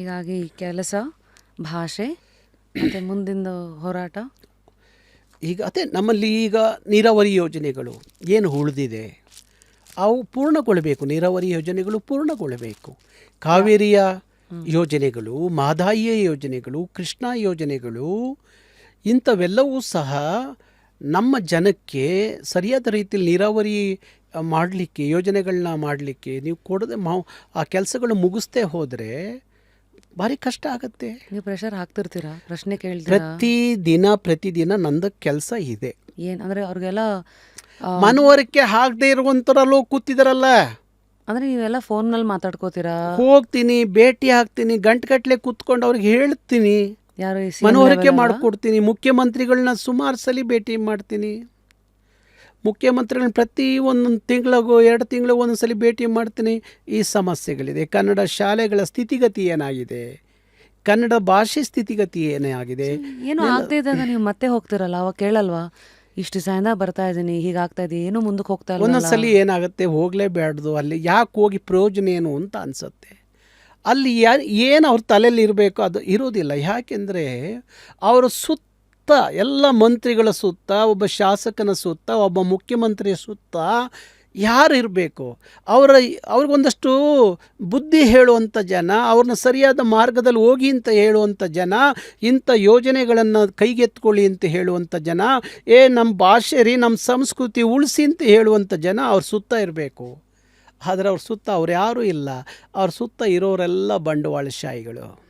ಹೀಗಾಗಿ ಕೆಲಸ ಭಾಷೆ ಮತ್ತು ಮುಂದಿನ ಹೋರಾಟ. ಈಗ ಅದೇ ನಮ್ಮಲ್ಲಿ ಈಗ ನೀರಾವರಿ ಯೋಜನೆಗಳು ಏನು ಉಳಿದಿದೆ ಅವು ಪೂರ್ಣಗೊಳ್ಳಬೇಕು. ನೀರಾವರಿ ಯೋಜನೆಗಳು ಪೂರ್ಣಗೊಳ್ಳಬೇಕು. ಕಾವೇರಿಯ ಯೋಜನೆಗಳು ಮಾದಾಯಿಯ ಯೋಜನೆಗಳು ಕೃಷ್ಣ ಯೋಜನೆಗಳು ಇಂಥವೆಲ್ಲವೂ ಸಹ ನಮ್ಮ ಜನಕ್ಕೆ ಸರಿಯಾದ ರೀತಿಯಲ್ಲಿ ನೀರಾವರಿ ಮಾಡಲಿಕ್ಕೆ ಯೋಜನೆಗಳನ್ನ ಮಾಡಲಿಕ್ಕೆ ನೀವು ಕೊಡದೆ ಮಾ ಆ ಕೆಲಸಗಳು ಮುಗಿಸ್ತೇ ಹೋದರೆ ಭಾರಿ ಕಷ್ಟ ಆಗುತ್ತೆ. ನೀವು ಪ್ರೆಷರ್ ಹಾಕ್ತಿರ್ತೀರಾ? ಪ್ರಶ್ನೆ ಕೇಳ್ತೀರಾ? ಪ್ರತಿದಿನ ಪ್ರತಿದಿನ ನಂದು ಕೆಲಸ ಇದೆ. ಏನು ಅಂದರೆ ಅವ್ರಿಗೆಲ್ಲ ಮನವರಿಕೆ ಹಾಕದೆ ಇರುವಂತರಲ್ಲೂ ಕೂತಿದಾರಲ್ಲ? ಅಂದ್ರೆ ನೀವೆಲ್ಲ ಫೋನ್ನಲ್ಲಿ ಮಾತಾಡ್ಕೋತೀರಾ? ಹೋಗ್ತೀನಿ ಭೇಟಿ ಹಾಕ್ತೀನಿ ಗಂಟೆಗಟ್ಟಲೆ ಕೂತ್ಕೊಂಡು ಅವ್ರಿಗೆ ಹೇಳ್ತೀನಿ. ಯಾರು ಈ ಮನವರಿಕೆ? ಮಾಡಿಕೊಡ್ತೀನಿ ಮುಖ್ಯಮಂತ್ರಿಗಳನ್ನ ಸುಮಾರು ಸಲ ಭೇಟಿ ಮಾಡ್ತೀನಿ. ಮುಖ್ಯಮಂತ್ರಿಗಳನ್ನ ಪ್ರತಿ ಒಂದೊಂದು ತಿಂಗಳಿಗೂ ಎರಡು ತಿಂಗಳಿಗೂ ಒಂದೊಂದು ಸಲ ಭೇಟಿ ಮಾಡ್ತೀನಿ. ಈ ಸಮಸ್ಯೆಗಳಿದೆ. ಕನ್ನಡ ಶಾಲೆಗಳ ಸ್ಥಿತಿಗತಿ ಏನಾಗಿದೆ? ಕನ್ನಡ ಭಾಷೆ ಸ್ಥಿತಿಗತಿ ಏನೇ ಆಗಿದೆ? ಏನು ಆಗ್ತಾ ಇದ್ದಾಗ ನೀವು ಮತ್ತೆ ಹೋಗ್ತಿರಲ್ಲ? ಅವಾಗ ಕೇಳಲ್ವಾ? ಇಷ್ಟು ಸಾಯಂದ ಬರ್ತಾ ಇದ್ದೀನಿ ಹೀಗಾಗ್ತಾ ಇದೆ ಏನು ಮುಂದಕ್ಕೆ ಹೋಗ್ತಾ ಇಲ್ಲ ಒಂದೊಂದ್ಸಲಿ ಏನಾಗುತ್ತೆ? ಹೋಗಲೇಬೇಡ್ದು. ಅಲ್ಲಿ ಯಾಕೆ ಹೋಗಿ ಪ್ರಯೋಜನ ಏನು ಅಂತ ಅನಿಸುತ್ತೆ. ಅಲ್ಲಿ ಏನು ಅವ್ರ ತಲೆಯಲ್ಲಿ ಇರಬೇಕು ಅದು ಇರೋದಿಲ್ಲ. ಯಾಕೆಂದರೆ ಅವರ ಸುತ್ತ ಎಲ್ಲ ಮಂತ್ರಿಗಳ ಸುತ್ತ, ಒಬ್ಬ ಶಾಸಕನ ಸುತ್ತ, ಒಬ್ಬ ಮುಖ್ಯಮಂತ್ರಿಯ ಸುತ್ತ ಯಾರು ಇರಬೇಕು? ಅವರ ಅವ್ರಿಗೊಂದಷ್ಟು ಬುದ್ಧಿ ಹೇಳುವಂಥ ಜನ, ಅವ್ರನ್ನ ಸರಿಯಾದ ಮಾರ್ಗದಲ್ಲಿ ಹೋಗಿ ಅಂತ ಹೇಳುವಂಥ ಜನ, ಇಂಥ ಯೋಜನೆಗಳನ್ನು ಕೈಗೆತ್ಕೊಳ್ಳಿ ಅಂತ ಹೇಳುವಂಥ ಜನ, ಏ, ನಮ್ಮ ಭಾಷೆ ರೀ, ನಮ್ಮ ಸಂಸ್ಕೃತಿ ಉಳಿಸಿ ಅಂತ ಹೇಳುವಂಥ ಜನ ಅವ್ರ ಸುತ್ತ ಇರಬೇಕು. ಆದರೆ ಅವ್ರ ಸುತ್ತ ಅವ್ರು ಯಾರೂ ಇಲ್ಲ. ಅವ್ರ ಸುತ್ತ ಇರೋರೆಲ್ಲ ಬಂಡವಾಳಶಾಹಿಗಳು.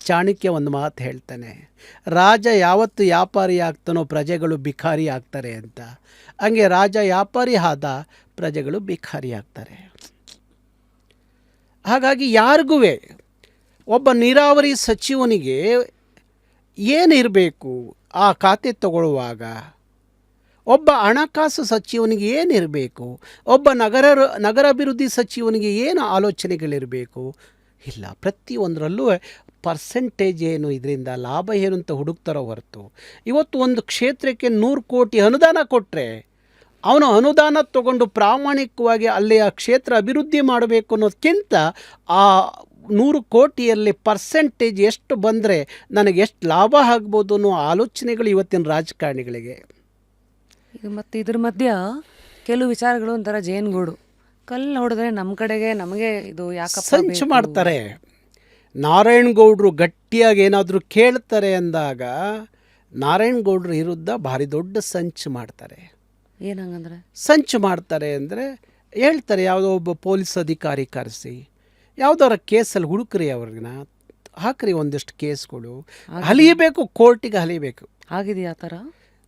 ಚಾಣಕ್ಯ ಒಂದು ಮಾತು ಹೇಳ್ತಾನೆ, ರಾಜ ಯಾವತ್ತು ವ್ಯಾಪಾರಿ ಆಗ್ತಾನೋ ಪ್ರಜೆಗಳು ಭಿಕಾರಿ ಆಗ್ತಾರೆ ಅಂತ. ಹಂಗೆ ರಾಜ ವ್ಯಾಪಾರಿ ಆದ ಪ್ರಜೆಗಳು ಭಿಕಾರಿ ಆಗ್ತಾರೆ. ಹಾಗಾಗಿ ಯಾರಿಗೂ ಒಬ್ಬ ನೀರಾವರಿ ಸಚಿವನಿಗೆ ಏನಿರಬೇಕು ಆ ಖಾತೆ ತಗೊಳ್ಳುವಾಗ, ಒಬ್ಬ ಹಣಕಾಸು ಸಚಿವನಿಗೆ ಏನಿರಬೇಕು, ಒಬ್ಬ ನಗರ, ನಗರಾಭಿವೃದ್ಧಿ ಸಚಿವನಿಗೆ ಏನು ಆಲೋಚನೆಗಳಿರಬೇಕು? ಇಲ್ಲ, ಪ್ರತಿಯೊಂದರಲ್ಲೂ ಪರ್ಸೆಂಟೇಜ್ ಏನು ಇದರಿಂದ ಲಾಭ ಏನು ಅಂತ ಹುಡುಕ್ತಾರೋ ಹೊರತು ಇವತ್ತು ಒಂದು ಕ್ಷೇತ್ರಕ್ಕೆ ನೂರು ಕೋಟಿ ಅನುದಾನ ಕೊಟ್ಟರೆ ಅವನು ಅನುದಾನ ತಗೊಂಡು ಪ್ರಾಮಾಣಿಕವಾಗಿ ಅಲ್ಲಿ ಆ ಕ್ಷೇತ್ರ ಅಭಿವೃದ್ಧಿ ಮಾಡಬೇಕು ಅನ್ನೋದಕ್ಕಿಂತ ಆ ನೂರು ಕೋಟಿಯಲ್ಲಿ ಪರ್ಸೆಂಟೇಜ್ ಎಷ್ಟು ಬಂದರೆ ನನಗೆ ಎಷ್ಟು ಲಾಭ ಆಗ್ಬೋದು ಅನ್ನೋ ಆಲೋಚನೆಗಳು ಇವತ್ತಿನ ರಾಜಕಾರಣಿಗಳಿಗೆ. ಮತ್ತು ಇದ್ರ ಮಧ್ಯ ಕೆಲವು ವಿಚಾರಗಳು ಒಂಥರ ಜೇನುಗೂಡು. ಕಲ್ಲು ನೋಡಿದ್ರೆ ನಮ್ಮ ಕಡೆಗೆ ನಮಗೆ ಇದು ಯಾಕಪ್ಪ ಸಂಚು ಮಾಡ್ತಾರೆ. ನಾರಾಯಣಗೌಡರು ಗಟ್ಟಿಯಾಗಿ ಏನಾದರೂ ಕೇಳ್ತಾರೆ ಅಂದಾಗ ನಾರಾಯಣಗೌಡರ ವಿರುದ್ಧ ಭಾರಿ ದೊಡ್ಡ ಸಂಚು ಮಾಡ್ತಾರೆ. ಏನಂಗಂದ್ರೆ ಸಂಚು ಮಾಡ್ತಾರೆ ಅಂದರೆ ಹೇಳ್ತಾರೆ ಯಾವುದೋ ಒಬ್ಬ ಪೊಲೀಸ್ ಅಧಿಕಾರಿ ಕರೆಸಿ ಯಾವುದಾರ ಕೇಸಲ್ಲಿ ಹುಡುಕ್ರಿ ಅವ್ರನ್ನ ಹಾಕ್ರಿ ಒಂದಿಷ್ಟು ಕೇಸ್ಗಳು. ಹಲಿಬೇಕು ಕೋರ್ಟಿಗೆ ಹಲಿಬೇಕು ಆಗಿದೆಯಾ ಆ ಥರ?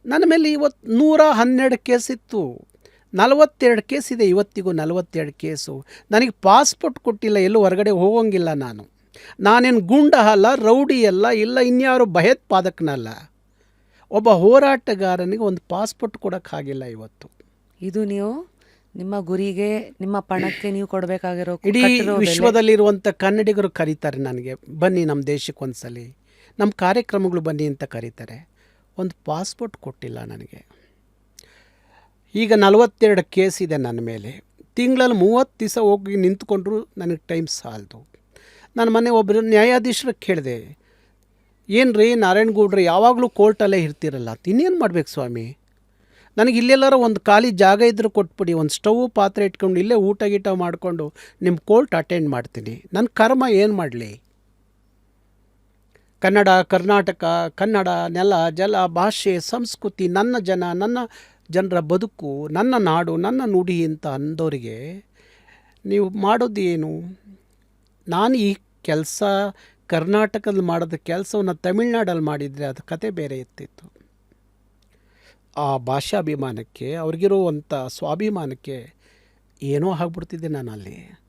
ನನ್ನ ಮೇಲೆ ಇವತ್ತು ನೂರ ಹನ್ನೆರಡು ಕೇಸ್ ಇತ್ತು. ನಲವತ್ತೆರಡು ಕೇಸ್ ಇದೆ ಇವತ್ತಿಗೂ ನಲವತ್ತೆರಡು ಕೇಸು. ನನಗೆ ಪಾಸ್ಪೋರ್ಟ್ ಕೊಟ್ಟಿಲ್ಲ ಎಲ್ಲೂ ಹೊರಗಡೆ ಹೋಗೋಂಗಿಲ್ಲ ನಾನು. ನಾನೇನು ಗುಂಡ ಅಲ್ಲ ರೌಡಿ ಅಲ್ಲ ಇಲ್ಲ ಇನ್ಯಾರು ಭಯೋತ್ಪಾದಕನಲ್ಲ. ಒಬ್ಬ ಹೋರಾಟಗಾರನಿಗೆ ಒಂದು ಪಾಸ್ಪೋರ್ಟ್ ಕೊಡೋಕ್ಕಾಗಿಲ್ಲ ಇವತ್ತು. ಇದು ನೀವು ನಿಮ್ಮ ಗುರಿಗೆ ನಿಮ್ಮ ಪಣಕ್ಕೆ ನೀವು ಕೊಡಬೇಕಾಗಿರೋ ಇಡೀ ವಿಶ್ವದಲ್ಲಿರುವಂಥ ಕನ್ನಡಿಗರು ಕರೀತಾರೆ ನನಗೆ. ಬನ್ನಿ ನಮ್ಮ ದೇಶಕ್ಕೆ ಒಂದ್ಸಲಿ. ನಮ್ಮ ಕಾರ್ಯಕ್ರಮಗಳು ಬನ್ನಿ ಅಂತ ಕರೀತಾರೆ. ಒಂದು ಪಾಸ್ಪೋರ್ಟ್ ಕೊಟ್ಟಿಲ್ಲ ನನಗೆ. ಈಗ ನಲವತ್ತೆರಡು ಕೇಸ್ ಇದೆ ನನ್ನ ಮೇಲೆ. ತಿಂಗಳಲ್ಲಿ ಮೂವತ್ತು ದಿವಸ ಹೋಗಿ ನಿಂತ್ಕೊಂಡ್ರು ನನಗೆ ಟೈಮ್ ಸಾಲದು. ನಾನು ಮೊನ್ನೆ ಒಬ್ಬರು ನ್ಯಾಯಾಧೀಶರಿಗೆ ಕೇಳಿದೆ ಏನು ರೀ ನಾರಾಯಣಗೌಡ್ರು ಯಾವಾಗಲೂ ಕೋರ್ಟಲ್ಲೇ ಇರ್ತಿರಲ್ಲ, ಇನ್ನೇನು ಮಾಡ್ಬೇಕು ಸ್ವಾಮಿ? ನನಗೆ ಇಲ್ಲೆಲ್ಲಾರ ಒಂದು ಖಾಲಿ ಜಾಗ ಇದ್ದರೆ ಕೊಟ್ಬಿಡಿ, ಒಂದು ಸ್ಟವ್ ಪಾತ್ರೆ ಇಟ್ಕೊಂಡು ಇಲ್ಲೇ ಊಟ ಗೀಟ ಮಾಡಿಕೊಂಡು ನಿಮ್ಮ ಕೋರ್ಟ್ ಅಟೆಂಡ್ ಮಾಡ್ತೀನಿ. ನನ್ನ ಕರ್ಮ ಏನು ಮಾಡಲಿ? ಕನ್ನಡ, ಕರ್ನಾಟಕ, ಕನ್ನಡ, ನೆಲ, ಜಲ, ಭಾಷೆ, ಸಂಸ್ಕೃತಿ, ನನ್ನ ಜನ, ನನ್ನ ಜನರ ಬದುಕು, ನನ್ನ ನಾಡು, ನನ್ನ ನುಡಿ ಅಂತ ಅಂದವರಿಗೆ ನೀವು ಮಾಡೋದು ಏನು? ನಾನು ಈ ಕೆಲಸ ಕರ್ನಾಟಕದಲ್ಲಿ ಮಾಡಿದ ಕೆಲಸವನ್ನು ತಮಿಳ್ನಾಡಲ್ಲಿ ಮಾಡಿದರೆ ಅದು ಕತೆ ಬೇರೆ ಇರ್ತಿತ್ತು. ಆ ಭಾಷಾಭಿಮಾನಕ್ಕೆ ಅವ್ರಿಗಿರುವಂಥ ಸ್ವಾಭಿಮಾನಕ್ಕೆ ಏನೋ ಆಗ್ಬಿಡ್ತಿದ್ದೆ ನಾನು ಅಲ್ಲಿ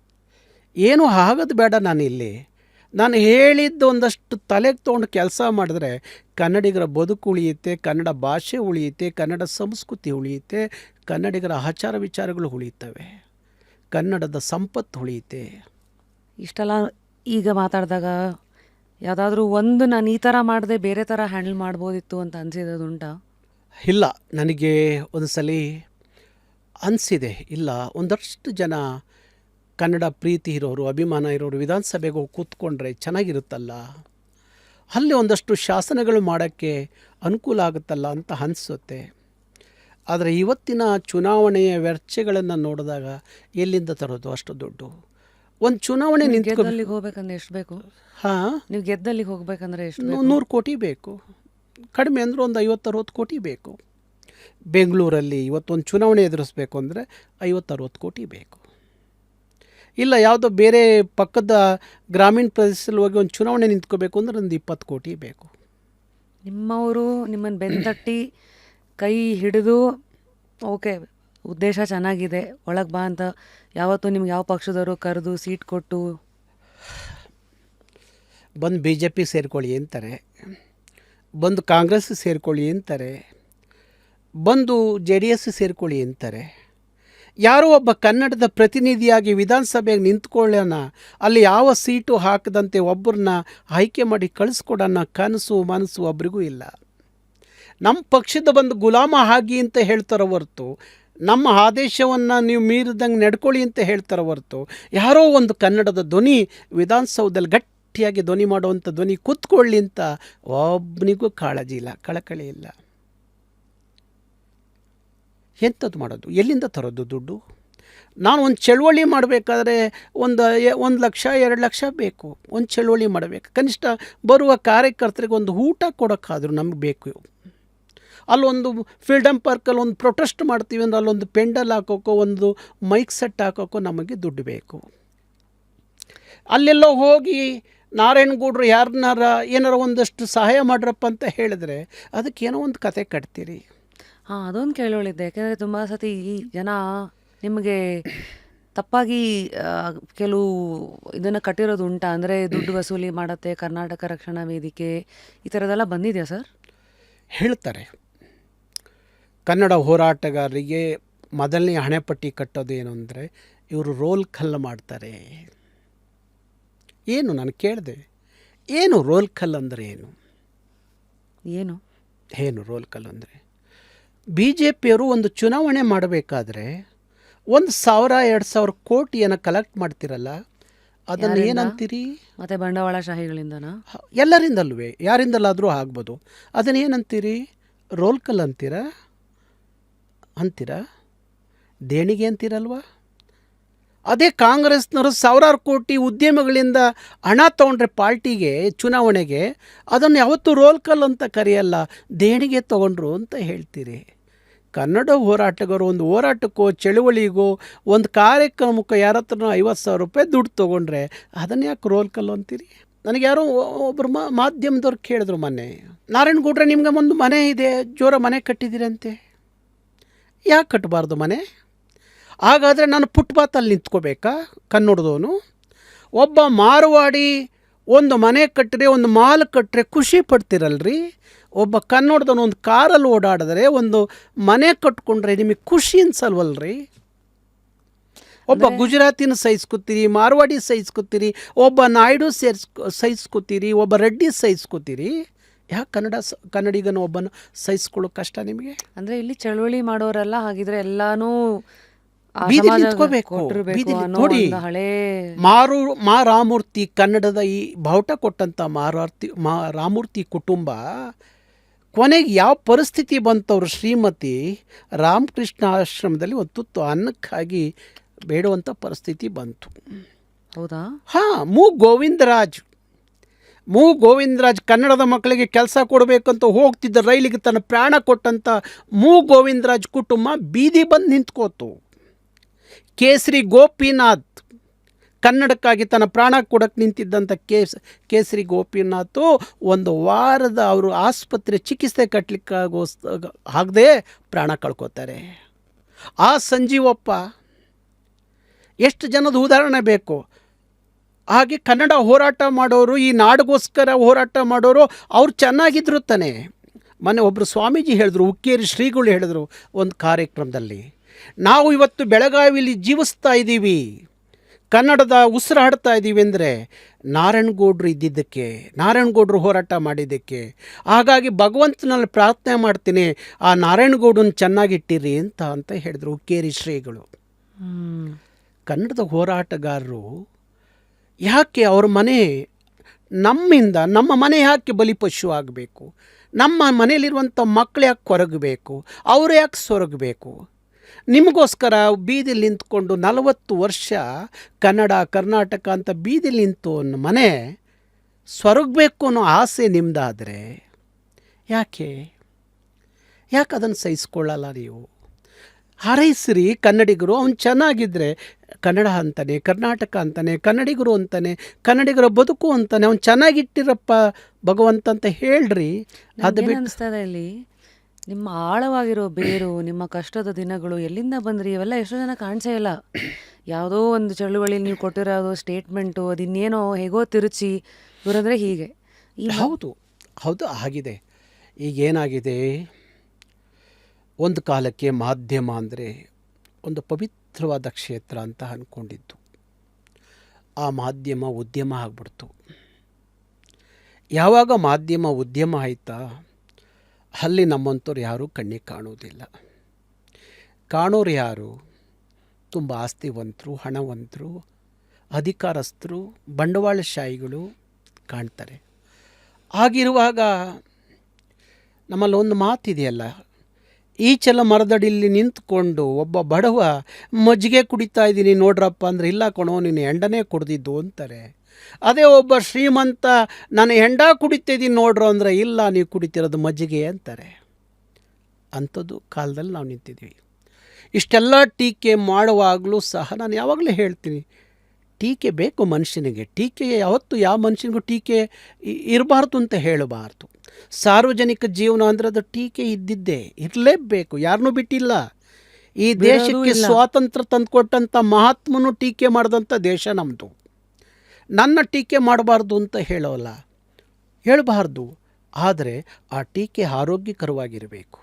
ಏನೂ ಆಗೋದು ಬೇಡ ನಾನು ಇಲ್ಲಿ ನಾನು ಹೇಳಿದ್ದು ಒಂದಷ್ಟು ತಲೆಗೆ ತೊಗೊಂಡು ಕೆಲಸ ಮಾಡಿದ್ರೆ ಕನ್ನಡಿಗರ ಬದುಕು ಉಳಿಯುತ್ತೆ, ಕನ್ನಡ ಭಾಷೆ ಉಳಿಯುತ್ತೆ, ಕನ್ನಡ ಸಂಸ್ಕೃತಿ ಉಳಿಯುತ್ತೆ, ಕನ್ನಡಿಗರ ಆಚಾರ ವಿಚಾರಗಳು ಉಳಿಯುತ್ತವೆ. ಕನ್ನಡದ ಸಂಪತ್ತು ಉಳಿಯುತ್ತೆ. ಇಷ್ಟೆಲ್ಲ ಈಗ ಮಾತಾಡಿದಾಗ ಯಾವುದಾದ್ರೂ ಒಂದು ನಾನು ಈ ಥರ ಮಾಡದೆ ಬೇರೆ ಥರ ಹ್ಯಾಂಡಲ್ ಮಾಡ್ಬೋದಿತ್ತು ಅಂತ ಅನಿಸಿರೋದುಂಟಾ ಇಲ್ಲ, ನನಗೆ ಒಂದು ಸಲ ಅನಿಸಿದೆ. ಇಲ್ಲ, ಒಂದಷ್ಟು ಜನ ಕನ್ನಡ ಪ್ರೀತಿ ಇರೋರು, ಅಭಿಮಾನ ಇರೋರು ವಿಧಾನಸಭೆಗೆ ಹೋಗಿ ಕೂತ್ಕೊಂಡ್ರೆ ಚೆನ್ನಾಗಿರುತ್ತಲ್ಲ? ಅಲ್ಲಿ ಒಂದಷ್ಟು ಶಾಸನಗಳು ಮಾಡೋಕ್ಕೆ ಅನುಕೂಲ ಆಗುತ್ತಲ್ಲ ಅಂತ ಅನಿಸುತ್ತೆ. ಆದರೆ ಇವತ್ತಿನ ಚುನಾವಣೆಯ ವ್ಯರ್ಥಗಳನ್ನು ನೋಡಿದಾಗ ಎಲ್ಲಿಂದ ತರೋದು ಅಷ್ಟು ದುಡ್ಡು? ಒಂದು ಚುನಾವಣೆ ನೀವು ನಿಂತ್ಕೊ ಗೆದ್ದಲ್ಲಿಗೆ ಹೋಗ್ಬೇಕಂದ್ರೆ ಎಷ್ಟು ಬೇಕು? ಹಾಂ. ನೀವು ಗೆದ್ದಲ್ಲಿಗೆ ಹೋಗ್ಬೇಕಂದ್ರೆ ಎಷ್ಟು ಬೇಕು? ನೂರು ಕೋಟಿ ಬೇಕು. ಕಡಿಮೆ ಅಂದ್ರೆ ಒಂದು ಐವತ್ತರವತ್ತು ಕೋಟಿ ಬೇಕು. ಬೆಂಗಳೂರಲ್ಲಿ ಇವತ್ತೊಂದು ಚುನಾವಣೆ ಎದುರಿಸ್ಬೇಕು ಅಂದರೆ ಐವತ್ತರವತ್ತು ಕೋಟಿ ಬೇಕು. ಇಲ್ಲ ಯಾವುದೋ ಬೇರೆ ಪಕ್ಕದ ಗ್ರಾಮೀಣ ಪ್ರದೇಶದಲ್ಲಿ ಹೋಗಿ ಒಂದು ಚುನಾವಣೆ ನಿಂತ್ಕೋಬೇಕು ಅಂದರೆ ಒಂದು ಇಪ್ಪತ್ತು ಕೋಟಿ ಬೇಕು. ನಿಮ್ಮವರು ನಿಮ್ಮನ್ನು ಬೆಂದಟ್ಟಿ ಕೈ ಹಿಡಿದು ಓಕೆ ಉದ್ದೇಶ ಚೆನ್ನಾಗಿದೆ, ಒಳಗೆ ಬಾ ಅಂತ. ಯಾವತ್ತೂ ನಿಮ್ಗೆ ಯಾವ ಪಕ್ಷದವರು ಕರೆದು ಸೀಟ್ ಕೊಟ್ಟು. ಬಂದು ಬಿ ಜೆ ಪಿ ಸೇರಿಕೊಳ್ಳಿ ಅಂತಾರೆ. ಬಂದು ಕಾಂಗ್ರೆಸ್ ಸೇರಿಕೊಳ್ಳಿ ಅಂತಾರೆ. ಬಂದು ಜೆ ಡಿ ಎಸ್ ಸೇರಿಕೊಳ್ಳಿ ಅಂತಾರೆ. ಯಾರೋ ಒಬ್ಬ ಕನ್ನಡದ ಪ್ರತಿನಿಧಿಯಾಗಿ ವಿಧಾನಸಭೆಗೆ ನಿಂತ್ಕೊಳ್ಳೋಣ, ಅಲ್ಲಿ ಯಾವ ಸೀಟು ಹಾಕದಂತೆ ಒಬ್ಬರನ್ನ ಆಯ್ಕೆ ಮಾಡಿ ಕಳಿಸ್ಕೊಡೋಣ ಕನಸು ಮನಸ್ಸು ಒಬ್ರಿಗೂ ಇಲ್ಲ. ನಮ್ಮ ಪಕ್ಷದ ಬಂದು ಗುಲಾಮ ಆಗಿ ಅಂತ ಹೇಳ್ತಾರೋ ಹೊರ್ತು ನಮ್ಮ ಆದೇಶವನ್ನು ನೀವು ಮೀರಿದಂಗೆ ನಡ್ಕೊಳ್ಳಿ ಅಂತ ಹೇಳ್ತಾರೆ ಹೊರತು. ಯಾರೋ ಒಂದು ಕನ್ನಡದ ಧ್ವನಿ, ವಿಧಾನಸೌಧದಲ್ಲಿ ಗಟ್ಟಿಯಾಗಿ ಧ್ವನಿ ಮಾಡುವಂಥ ಧ್ವನಿ ಕೂತ್ಕೊಳ್ಳಿ ಅಂತ ಒಬ್ಬನಿಗೂ ಕಾಳಜಿ ಇಲ್ಲ, ಕಳಕಳಿ ಇಲ್ಲ. ಎಂಥದ್ದು ಮಾಡೋದು? ಎಲ್ಲಿಂದ ತರೋದು ದುಡ್ಡು? ನಾನು ಒಂದು ಚಳುವಳಿ ಮಾಡಬೇಕಾದ್ರೆ ಒಂದು ಒಂದು ಲಕ್ಷ, ಎರಡು ಲಕ್ಷ ಬೇಕು. ಒಂದು ಚಳುವಳಿ ಮಾಡಬೇಕು. ಕನಿಷ್ಠ ಬರುವ ಕಾರ್ಯಕರ್ತರಿಗೆ ಒಂದು ಊಟ ಕೊಡೋಕ್ಕಾದರೂ ನಮಗೆ ಬೇಕು. ಅಲ್ಲೊಂದು ಫ್ರೀಡಮ್ ಪಾರ್ಕಲ್ಲಿ ಒಂದು ಪ್ರೊಟೆಸ್ಟ್ ಮಾಡ್ತೀವಿ ಅಂದರೆ ಅಲ್ಲೊಂದು ಪೆಂಡಲ್ ಹಾಕೋಕ್ಕೋ ಒಂದು ಮೈಕ್ ಸೆಟ್ ಹಾಕೋಕ್ಕೋ ನಮಗೆ ದುಡ್ಡು ಬೇಕು. ಅಲ್ಲೆಲ್ಲೋ ಹೋಗಿ ನಾರಾಯಣಗೂಡ್ರು ಯಾರನ್ನಾರ ಏನಾರ ಒಂದಷ್ಟು ಸಹಾಯ ಮಾಡ್ರಪ್ಪ ಅಂತ ಹೇಳಿದ್ರೆ ಅದಕ್ಕೇನೋ ಒಂದು ಕತೆ ಕಟ್ತೀರಿ. ಹಾಂ ಅದೊಂದು ಕೇಳೋಳಿದ್ದೆ. ಯಾಕೆಂದರೆ ತುಂಬ ಸತಿ ಈ ಜನ ನಿಮಗೆ ತಪ್ಪಾಗಿ ಕೆಲವು ಇದನ್ನು ಕಟ್ಟಿರೋದು ಉಂಟ? ಅಂದರೆ ದುಡ್ಡು ವಸೂಲಿ ಮಾಡತ್ತೆ ಕರ್ನಾಟಕ ರಕ್ಷಣಾ ವೇದಿಕೆ ಈ ಥರದ್ದೆಲ್ಲ ಬಂದಿದೆಯಾ ಸರ್? ಹೇಳ್ತಾರೆ. ಕನ್ನಡ ಹೋರಾಟಗಾರರಿಗೆ ಮೊದಲನೇ ಹಣೆಪಟ್ಟಿ ಕಟ್ಟೋದು ಏನು ಅಂದರೆ ಇವರು ರೋಲ್ ಕಲ್ಲು ಮಾಡ್ತಾರೆ. ಏನು ನಾನು ಕೇಳಿದೆ ಏನು ರೋಲ್ ಕಲ್ಲು ಅಂದರೆ ಏನು? ಏನು? ಏನು ರೋಲ್ ಕಲ್ ಅಂದರೆ? ಬಿ ಜೆ ಪಿಯವರು ಒಂದು ಚುನಾವಣೆ ಮಾಡಬೇಕಾದ್ರೆ ಒಂದು ಸಾವಿರ ಎರಡು ಸಾವಿರ ಕೋಟಿಯನ್ನು ಕಲೆಕ್ಟ್ ಮಾಡ್ತಿರಲ್ಲ ಅದನ್ನು ಏನಂತೀರಿ? ಮತ್ತೆ ಬಂಡವಾಳಶಾಹಿಗಳಿಂದನಾ ಎಲ್ಲರಿಂದಲ್ವೇ ಯಾರಿಂದಲಾದರೂ ಆಗ್ಬೋದು. ಅದನ್ನೇನಂತೀರಿ? ರೋಲ್ ಕಲ್ ಅಂತೀರಾ? ಅಂತೀರಾ? ದೇಣಿಗೆ ಅಂತೀರಲ್ವಾ? ಅದೇ ಕಾಂಗ್ರೆಸ್ನವರು ಸಾವಿರಾರು ಕೋಟಿ ಉದ್ಯಮಗಳಿಂದ ಹಣ ತೊಗೊಂಡ್ರೆ ಪಾರ್ಟಿಗೆ, ಚುನಾವಣೆಗೆ, ಅದನ್ನು ಯಾವತ್ತೂ ರೋಲ್ ಕಲ್ ಅಂತ ಕರೆಯಲ್ಲ, ದೇಣಿಗೆ ತೊಗೊಂಡ್ರು ಅಂತ ಹೇಳ್ತೀರಿ. ಕನ್ನಡ ಹೋರಾಟಗಾರರು ಒಂದು ಹೋರಾಟಕ್ಕೋ, ಚಳುವಳಿಗೋ, ಒಂದು ಕಾರ್ಯಕ್ರಮಕ್ಕೆ ಯಾರ ಹತ್ರನೋ ಐವತ್ತು ಸಾವಿರ ರೂಪಾಯಿ ದುಡ್ಡು ತೊಗೊಂಡ್ರೆ ಅದನ್ನು ಯಾಕೆ ರೋಲ್ ಕಲ್ಲು ಅಂತೀರಿ? ನನಗೆ ಯಾರೋ ಒಬ್ಬರು ಮಾಧ್ಯಮದವ್ರು ಕೇಳಿದ್ರು ಮೊನ್ನೆ. ನಾರಾಯಣಗೌಡ್ರೆ, ನಿಮ್ಗೆ ಒಂದು ಮನೆ ಇದೆ, ಜೋರ ಮನೆ ಕಟ್ಟಿದ್ದೀರಂತೆ. ಯಾಕೆ ಕಟ್ಟಬಾರ್ದು ಮನೆ? ಹಾಗಾದರೆ ನಾನು ಫುಟ್ಪಾತಲ್ಲಿ ನಿಂತ್ಕೋಬೇಕಾ? ಕನ್ನಡದವನು ಒಬ್ಬ ಮಾರುವಾಡಿ ಒಂದು ಮನೆ ಕಟ್ಟರೆ ಒಂದು ಮಾಲ್ ಕಟ್ಟರೆ ಖುಷಿ ಪಡ್ತಿರಲ್ರಿ? ಒಬ್ಬ ಕನ್ನಡದವನು ಒಂದು ಕಾರಲ್ಲಿ ಓಡಾಡಿದ್ರೆ ಒಂದು ಮನೆ ಕಟ್ಕೊಂಡ್ರೆ ನಿಮಗೆ ಖುಷಿ ಅನ್ಸಲ್ವಲ್ರಿ? ಒಬ್ಬ ಗುಜರಾತಿನ ಸಹಿಸ್ಕೊತೀರಿ ಮಾರ್ವಾಡಿ ಸಹಿಸ್ಕೊತೀರಿ ಒಬ್ಬ ನಾಯ್ಡು ಸೇರಿಸ್ಕೊ ಸಹಿಸ್ಕೊತೀರಿ ಒಬ್ಬ ರೆಡ್ಡಿ ಸಹಿಸ್ಕೊತೀರಿ? ಯಾಕೆ ಕನ್ನಡ ಕನ್ನಡಿಗನ ಒಬ್ಬನ ಸಹಿಸ್ಕೊಳ್ಳೋ ಕಷ್ಟ ನಿಮಗೆ ಅಂದರೆ ಇಲ್ಲಿ ಚಳವಳಿ ಮಾಡೋರೆಲ್ಲ ಹಾಗಿದ್ರೆ ಎಲ್ಲಾನು ಬೀದಿ ನಿಂತ್ಕೋಬೇಕು. ನೋಡಿ. ಮಾರು ಮಾ ರಾಮೂರ್ತಿ ಕನ್ನಡದ ಈ ಬಾವುಟ ಕೊಟ್ಟಂತ ಮಾರಾರ್ತಿ ಮಾ ರಾಮೂರ್ತಿ ಕುಟುಂಬ ಕೊನೆಗೆ ಯಾವ ಪರಿಸ್ಥಿತಿ ಬಂತವ್ರು ಶ್ರೀಮತಿ ರಾಮಕೃಷ್ಣ ಆಶ್ರಮದಲ್ಲಿ ಒಂದು ತುತ್ತು ಅನ್ನಕ್ಕಾಗಿ ಬೇಡುವಂಥ ಪರಿಸ್ಥಿತಿ ಬಂತು ಹೌದಾ ಹಾ ಮೂ ಗೋವಿಂದರಾಜ್ ಮು ಗೋವಿಂದರಾಜ್ ಕನ್ನಡದ ಮಕ್ಕಳಿಗೆ ಕೆಲಸ ಕೊಡಬೇಕಂತ ಹೋಗ್ತಿದ್ದ ರೈಲಿಗೆ ತನ್ನ ಪ್ರಾಣ ಕೊಟ್ಟಂಥ ಮೂ ಗೋವಿಂದರಾಜ್ ಕುಟುಂಬ ಬೀದಿ ಬಂದು ನಿಂತ್ಕೋತು. ಕೇಸರಿ ಗೋಪಿನಾಥ್ ಕನ್ನಡಕ್ಕಾಗಿ ತನ್ನ ಪ್ರಾಣ ಕೊಡಕ್ಕೆ ನಿಂತಿದ್ದಂಥ ಕೇಸ್, ಕೇಸರಿ ಗೋಪಿನಾಥು ಒಂದು ವಾರದ ಅವರು ಆಸ್ಪತ್ರೆ ಚಿಕಿತ್ಸೆ ಕಟ್ಟಲಿಕ್ಕಾಗೋಸ್ ಆಗದೆ ಪ್ರಾಣ ಕಳ್ಕೊತಾರೆ. ಆ ಸಂಜೀವಪ್ಪ, ಎಷ್ಟು ಜನದ ಉದಾಹರಣೆ ಬೇಕು? ಹಾಗೆ ಕನ್ನಡ ಹೋರಾಟ ಮಾಡೋರು ಈ ನಾಡಿಗೋಸ್ಕರ ಹೋರಾಟ ಮಾಡೋರು ಅವ್ರು ಚೆನ್ನಾಗಿದ್ರು ತಾನೆ ಮೊನ್ನೆ ಒಬ್ಬರು ಸ್ವಾಮೀಜಿ ಹೇಳಿದ್ರು ಉಕ್ಕೇರಿ ಶ್ರೀಗಳು ಹೇಳಿದ್ರು ಒಂದು ಕಾರ್ಯಕ್ರಮದಲ್ಲಿ ನಾವು ಇವತ್ತು ಬೆಳಗಾವಿಲಿ ಜೀವಿಸ್ತಾ ಇದ್ದೀವಿ. ಕನ್ನಡದ ಉಸಿರಾಡ್ತಾ ಇದ್ದೀವಿ ಅಂದರೆ ನಾರಾಯಣಗೌಡ್ರು ಇದ್ದಿದ್ದಕ್ಕೆ ನಾರಾಯಣಗೌಡ್ರು ಹೋರಾಟ ಮಾಡಿದ್ದಕ್ಕೆ. ಹಾಗಾಗಿ ಭಗವಂತನಲ್ಲಿ ಪ್ರಾರ್ಥನೆ ಮಾಡ್ತೀನಿ ಆ ನಾರಾಯಣಗೌಡನ ಚೆನ್ನಾಗಿಟ್ಟಿರಿ ಅಂತ ಅಂತ ಹೇಳಿದ್ರು ಉಕ್ಕೇರಿ ಶ್ರೀಗಳು. ಕನ್ನಡದ ಹೋರಾಟಗಾರರು ಯಾಕೆ ಅವ್ರ ಮನೆ ನಮ್ಮಿಂದ, ನಮ್ಮ ಮನೆ ಯಾಕೆ ಬಲಿಪಶು ಆಗಬೇಕು? ನಮ್ಮ ಮನೆಯಲ್ಲಿರುವಂಥ ಮಕ್ಕಳು ಯಾಕೆ ಕೊರಗಬೇಕು? ಅವರು ಯಾಕೆ ಸೊರಗಬೇಕು? ನಿಮಗೋಸ್ಕರ ಬೀದಿಲಿ ನಿಂತ್ಕೊಂಡು ನಲವತ್ತು ವರ್ಷ ಕನ್ನಡ, ಕರ್ನಾಟಕ ಅಂತ ಬೀದಿಲಿ ನಿಂತು ಅನ್ನೋ ಮನೆ ಸೊರಗಬೇಕು ಅನ್ನೋ ಆಸೆ ನಿಮ್ಮದಾದರೆ ಯಾಕೆ? ಯಾಕೆ ಅದನ್ನು ಸಹಿಸ್ಕೊಳ್ಳಲ್ಲ ನೀವು? ಹಾರೈಸ್ರಿ ಕನ್ನಡಿಗರು, ಅವ್ನು ಚೆನ್ನಾಗಿದ್ದರೆ ಕನ್ನಡ ಅಂತಾನೆ ಕರ್ನಾಟಕ ಅಂತಾನೆ ಕನ್ನಡಿಗರು ಅಂತಾನೆ ಕನ್ನಡಿಗರ ಬದುಕು ಅಂತಾನೆ ಅವ್ನು ಚೆನ್ನಾಗಿಟ್ಟಿರಪ್ಪ ಭಗವಂತ ಅಂತ ಹೇಳ್ರಿ. ಅದು ಇಲ್ಲಿ ನಿಮ್ಮ ಆಳವಾಗಿರೋ ಬೇರು ನಿಮ್ಮ ಕಷ್ಟದ ದಿನಗಳು ಎಲ್ಲಿಂದ ಬಂದ್ರಿ ಇವೆಲ್ಲ ಎಷ್ಟೋ ಜನ ಕಾಣಿಸೇ ಇಲ್ಲ. ಯಾವುದೋ ಒಂದು ಚಳುವಳಿ ನೀವು ಕೊಟ್ಟಿರೋದು ಸ್ಟೇಟ್ಮೆಂಟು ಅದಿನ್ನೇನೋ ಹೇಗೋ ತಿರುಚಿ ಇವರಂದ್ರೆ ಹೀಗೆ. ಹೌದು ಹೌದು ಆಗಿದೆ. ಈಗ ಏನಾಗಿದೆ? ಒಂದು ಕಾಲಕ್ಕೆ ಮಾಧ್ಯಮ ಅಂದರೆ ಒಂದು ಪವಿತ್ರವಾದ ಕ್ಷೇತ್ರ ಅಂತ ಅಂದ್ಕೊಂಡಿದ್ದು ಆ ಮಾಧ್ಯಮ ಉದ್ಯಮ ಆಗ್ಬಿಡ್ತು. ಯಾವಾಗ ಮಾಧ್ಯಮ ಉದ್ಯಮ ಆಯ್ತಾ? ಅಲ್ಲಿ ನಮ್ಮಂಥವ್ರು ಯಾರೂ ಕಣ್ಣಿಗೆ ಕಾಣುವುದಿಲ್ಲ. ಕಾಣೋರು ಯಾರು? ತುಂಬ ಆಸ್ತಿವಂತರು, ಹಣವಂತರು, ಅಧಿಕಾರಸ್ಥರು, ಬಂಡವಾಳಶಾಹಿಗಳು ಕಾಣ್ತಾರೆ. ಆಗಿರುವಾಗ ನಮ್ಮಲ್ಲಿ ಒಂದು ಮಾತಿದೆಯಲ್ಲ ಈಚಲ ಮರದಡಿಲಿ ನಿಂತ್ಕೊಂಡು ಒಬ್ಬ ಬಡವ ಮಜ್ಜಿಗೆ ಕುಡಿತಾ ಇದ್ದೀನಿ, ನೋಡ್ರಪ್ಪ ಅಂದರೆ, ಇಲ್ಲ ಕಣೋ, ನೀನು ಹೆಂಡನೇ ಕುಡ್ದಿದ್ದು ಅಂತಾರೆ. ಅದೇ ಒಬ್ಬ ಶ್ರೀಮಂತ, ನಾನು ಹೆಂಡ ಕುಡಿತಿದ್ದೀನಿ ನೋಡ್ರು ಅಂದರೆ, ಇಲ್ಲ, ನೀವು ಕುಡಿತಿರೋದು ಮಜ್ಜಿಗೆ ಅಂತಾರೆ. ಅಂಥದ್ದು ಕಾಲದಲ್ಲಿ ನಾವು ನಿಂತಿದ್ವಿ ಇಷ್ಟೆಲ್ಲ ಟೀಕೆ ಮಾಡುವಾಗಲೂ ಸಹ ನಾನು ಯಾವಾಗಲೂ ಹೇಳ್ತೀನಿ, ಟೀಕೆ ಬೇಕು ಮನುಷ್ಯನಿಗೆ, ಟೀಕೆ ಯಾವತ್ತು ಯಾವ ಮನುಷ್ಯನಿಗೂ ಟೀಕೆ ಇರಬಾರ್ದು ಅಂತ ಹೇಳಬಾರ್ದು. ಸಾರ್ವಜನಿಕ ಜೀವನ ಅಂದರೆ ಅದು ಟೀಕೆ ಇದ್ದಿದ್ದೇ. ಇರಲೇಬೇಕು ಯಾರನ್ನೂ ಬಿಟ್ಟಿಲ್ಲ. ಈ ದೇಶಕ್ಕೆ. ಸ್ವಾತಂತ್ರ್ಯ ತಂದುಕೊಟ್ಟಂಥ ಮಹಾತ್ಮನು ಟೀಕೆ ಮಾಡಿದಂಥ ದೇಶ ನಮ್ಮದು ನನ್ನ ಟೀಕೆ ಮಾಡಬಾರ್ದು ಅಂತ ಹೇಳೋಲ್ಲ. ಹೇಳಬಾರ್ದು. ಆದರೆ ಆ ಟೀಕೆ ಆರೋಗ್ಯಕರವಾಗಿರಬೇಕು.